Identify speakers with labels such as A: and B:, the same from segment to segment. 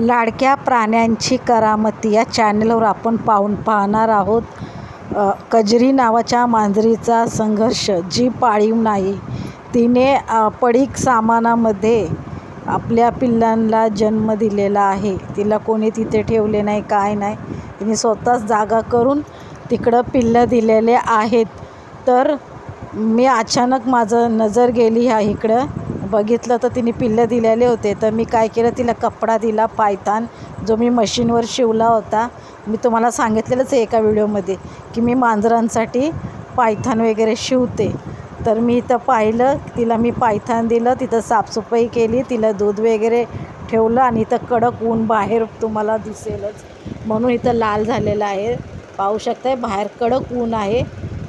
A: लाडक्या प्राण्यांची करामती या चॅनलवर आपण पाहून पाहणार आहोत. कजरी नावाच्या मांजरीचा संघर्ष जी पाळीव नाही तिने पडीक सामानामध्ये आपल्या पिल्लांना जन्म दिलेला आहे. तिला कोणी तिथे ठेवले नाही काय नाही. तिने स्वतःच जागा करून तिकडं पिल्लं दिलेले आहेत. तर मी अचानक माझं नजर गेली ह्या इकडं. बघितलं तर तिने पिल्लं दिलेले होते. तर मी काय केलं? तिला कपडा दिला पायतान जो मी मशीनवर शिवला होता. मी तुम्हाला सांगितलेलंच आहे एका व्हिडिओमध्ये की मी मांजरांसाठी पायथान वगैरे शिवते. तर मी इथं पाहिलं तिला मी पायथान दिलं तिथं साफसफाई केली तिला दूध वगैरे ठेवलं आणि इथं कडक ऊन बाहेर तुम्हाला दिसेलच. म्हणून इथं लाल झालेलं आहे. पाहू शकताय बाहेर कडक ऊन आहे.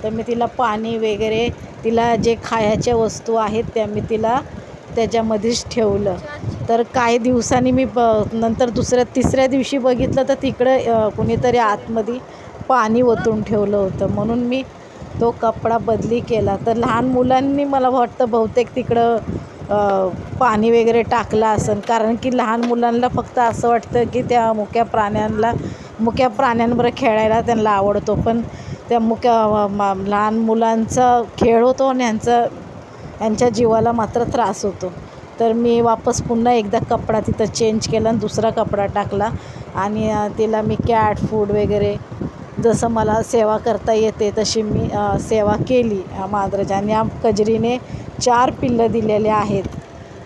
A: तर मी तिला पाणी वगैरे तिला जे खायच्या वस्तू आहेत त्या मी तिला त्याच्यामध्येच ठेवलं. तर काही दिवसांनी मी ब नंतर दुसऱ्या तिसऱ्या दिवशी बघितलं तर तिकडं कुणीतरी आतमध्ये पाणी ओतून ठेवलं होतं. म्हणून मी तो कपडा बदली केला. तर लहान मुलांनी मला वाटतं बहुतेक तिकडं पाणी वगैरे टाकलं असेल कारण की लहान मुलांना फक्त असं वाटतं की त्या मुक्या प्राण्यांना मुक्या प्राण्यांबरोबर खेळायला त्यांना आवडतो. पण त्या मुक्या मा- लहान मुलांचा खेळ होतो आणि यांचा यांच्या जीवाला मात्र त्रास होतो. तर मी वापस पुन्हा एकदा कपडा तिथं चेंज केला आणि दुसरा कपडा टाकला. आणि तिला मी कॅट फूड वगैरे जसं मला सेवा करता येते तशी मी सेवा केली या मांजराच्या आणि या कजरीने चार पिल्लं दिलेले आहेत.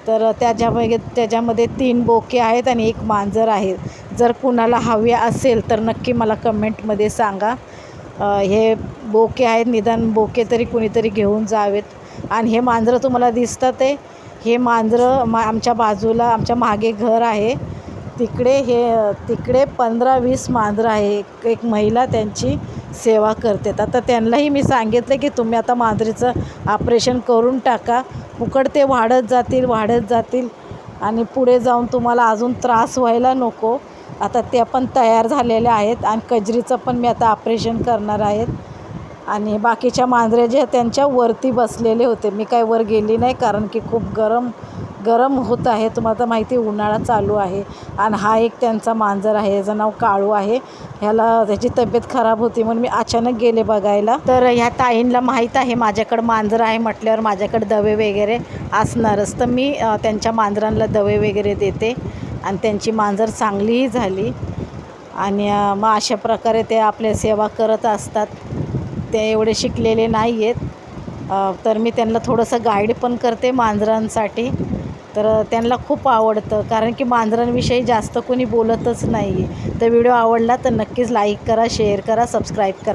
A: तर त्याच्यामध्ये त्याच्यामध्ये तीन बोके आहेत आणि एक मांजर आहे. जर कुणाला हवे असेल तर नक्की मला कमेंटमध्ये सांगा. हे बोके आहेत. निदान बोके तरी कुणीतरी घेऊन जावेत. आणि हे मांजरं तुम्हाला दिसतं ते. हे मांजरं मा आमच्या बाजूला आमच्या मागे घर आहे. तिकडे हे तिकडे पंधरा वीस मांजरं आहे. एक एक महिला त्यांची सेवा करते. आता त्यांनाही मी सांगितलं की तुम्ही आता मांजरीचं ऑपरेशन करून टाका. फुकट ते वाढत जातील वाढत जातील. आणि पुढे जाऊन तुम्हाला अजून त्रास व्हायला नको. आता ते पण तयार झालेले आहेत आणि कजरीचं पण मी आता ऑपरेशन करणार आहेत. आणि बाकीच्या मांजऱ्या जे त्यांच्या वरती बसलेले होते. मी काय वर गेली नाही कारण की खूप गरम गरम होत आहे. तुम्हाला तर माहिती उन्हाळा चालू आहे. आणि हा एक त्यांचा मांजर आहे. याचं नाव काळू आहे. ह्याला त्याची तब्येत खराब होती म्हणून मी अचानक गेले बघायला. तर ह्या ताईंला माहीत आहे माझ्याकडं मांजर आहे म्हटल्यावर माझ्याकडे दवे वगैरे असणारच. तर मी त्यांच्या मांजरांना दवे वगैरे देते. आणि त्यांची मांजर चांगलीही झाली. आणि मग अशा प्रकारे ते आपल्या सेवा करत असतात. ते एवढे शिकलेले नाही आहेत तर मी त्यांना थोडंसं गाईड पण करते मांजरांसाठी. तर त्यांना खूप आवडतं कारण की मांजरांविषयी जास्त कोणी बोलतच नाही आहे तर व्हिडिओ आवडला तर नक्कीच लाईक करा शेअर करा सबस्क्राईब करा.